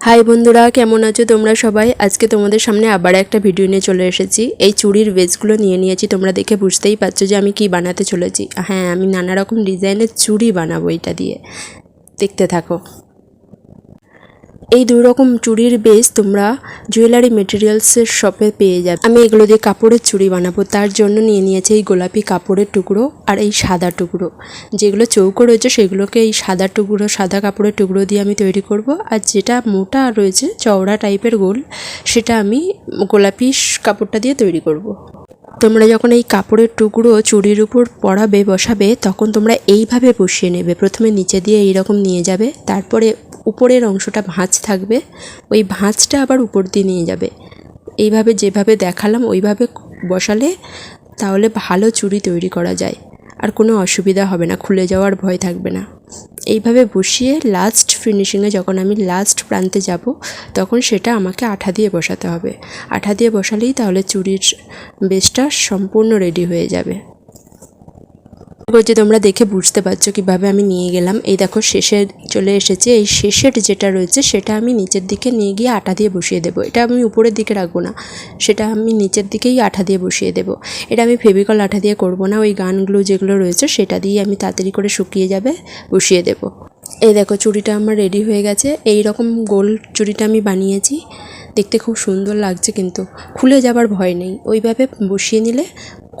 High বন্ধুরা, কেমন আছো তোমরা সবাই? আজকে তোমাদের সামনে আবার একটা ভিডিও নিয়ে চলে এসেছি। এই চুড়ির বেসগুলো নিয়ে নিয়েছি, তোমরা দেখে বুঝতেই পারছ যে আমি কি বানাতে চলেছি। হ্যাঁ আমি নানা রকম ডিজাইনের চুড়ি বানাবো এটা দিয়ে। দেখতে থাকো। এই দুই রকম চুড়ির বেস তোমরা জুয়েলারি মেটেরিয়ালসের শপে পেয়ে যাবে। আমি এগুলো দিয়ে কাপড়ের চুড়ি বানাবো। তার জন্য নিয়ে নিয়েছি এই গোলাপি কাপড়ের টুকরো আর এই সাদা টুকরো। যেগুলো চৌকো রয়েছে, সেগুলোকে এই সাদা টুকরো, সাদা কাপড়ের টুকরো দিয়ে আমি তৈরি করব। আর যেটা মোটা রয়েছে, চওড়া টাইপের গোল, সেটা আমি গোলাপি কাপড়টা দিয়ে তৈরি করব। তোমরা যখন এই কাপড়ের টুকরো চুড়ির উপর পরাবে, বসাবে, তখন তোমরা এইভাবে বসিয়ে নেবে। প্রথমে নিচে দিয়ে এইরকম নিয়ে যাবে, তারপরে উপরের অংশটা ভাঁজ থাকবে, ওই ভাঁজটা আবার উপর দিয়ে নিয়ে যাবে। এইভাবে যেভাবে দেখালাম, ওইভাবে বসালে তাহলে ভালো চুড়ি তৈরি করা যায়। আর কোনো অসুবিধা হবে না, খুলে যাওয়ার ভয় থাকবে না। এইভাবে বসিয়ে লাস্ট ফিনিশিংয়ে যখন আমি লাস্ট প্রান্তে যাব, তখন সেটা আমাকে আঠা দিয়ে বসাতে হবে। আঠা দিয়ে বসালেই তাহলে চুড়ির বেসটা সম্পূর্ণ রেডি হয়ে যাবে। করছি তোমরা দেখে বুঝতে পারছ কীভাবে আমি নিয়ে গেলাম, এই দেখো শেষে চলে এসেছে। এই শেষের যেটা রয়েছে সেটা আমি নিচের দিকে নিয়ে গিয়ে আটা দিয়ে বসিয়ে দেবো। এটা আমি উপরের দিকে রাখব না, সেটা আমি নিচের দিকেই আঠা দিয়ে বসিয়ে দেবো। এটা আমি ফেভিকল আঠা দিয়ে করব না, ওই গানগুলো যেগুলো রয়েছে সেটা দিয়ে আমি তাড়াতাড়ি করে শুকিয়ে যাবে, বসিয়ে দেবো। এই দেখো চুড়িটা আমার রেডি হয়ে গেছে। এই রকম গোল চুড়িটা আমি বানিয়েছি, দেখতে খুব সুন্দর লাগছে কিন্তু। খুলে যাবার ভয় নেই, ওইভাবে বসিয়ে নিলে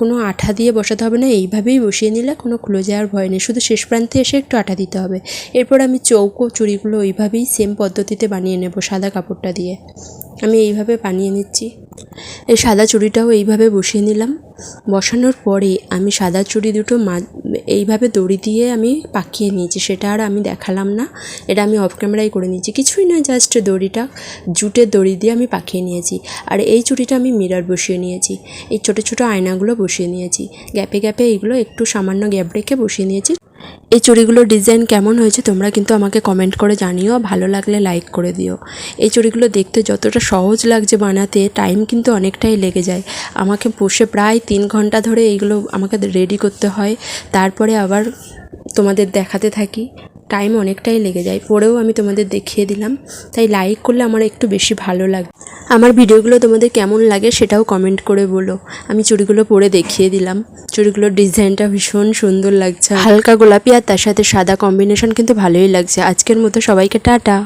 কোনো আঠা দিয়ে বসাতে হবে না, এইভাবেই বসিয়ে নিলে কোনো খুলে যাওয়ার ভয় নেই। শুধু শেষ প্রান্তে এসে একটু আঠা দিতে হবে। এরপর আমি চৌকো চুড়িগুলো ওইভাবেই সেম পদ্ধতিতে বানিয়ে নেব সাদা কাপড়টা দিয়ে। আমি এইভাবে বানিয়ে নিচ্ছি। এই সাদা চুড়িটাও এইভাবে বসিয়ে নিলাম। বসানোর পরে আমি সাদা চুড়ি দুটো মা, এইভাবে দড়ি দিয়ে আমি পাকিয়ে নিয়েছি। সেটা আর আমি দেখালাম না। এটা আমি অফ ক্যামেরায় করে নিয়েছি। কিছুই নয় জাস্ট দড়িটা, জুটের দড়ি দিয়ে আমি পাকিয়ে নিয়েছি। আর এই চুড়িটা আমি মিরার বসিয়ে নিয়েছি। এই ছোটো ছোটো আয়নাগুলো বসিয়ে নিয়েছি। গ্যাপে গ্যাপে এইগুলো একটু সামান্য গ্যাপ রেখে বসিয়ে নিয়েছি। এই চুড়িগুলোর ডিজাইন কেমন হয়েছে তোমরা কিন্তু আমাকে কমেন্ট করে জানিও, ভালো লাগলে লাইক করে দিও। এই চুড়িগুলো দেখতে যতটা সহজ লাগছে বানাতে টাইম কিন্তু অনেকটাই লেগে যায়। আমাকে বসে প্রায় তিন ঘণ্টা ধরে এইগুলো আমাকে রেডি করতে হয়। তারপরে আবার তোমাদের দেখাতে থাকি। টাইম অনেকটাই লেগে যায়। পরেও আমি তোমাদের দেখিয়ে দিলাম। তাই লাইক করলে আমার একটু বেশি ভালো লাগে। আমার ভিডিওগুলো তোমাদের কেমন লাগে সেটাও কমেন্ট করে বলো। আমি চুড়িগুলো পরে দেখিয়ে দিলাম। চুড়িগুলোর ডিজাইনটা ভীষণ সুন্দর লাগছে। হালকা গোলাপি আর তার সাথে সাদা কম্বিনেশন কিন্তু ভালোই লাগছে। আজকের মতো সবাইকে টাটা।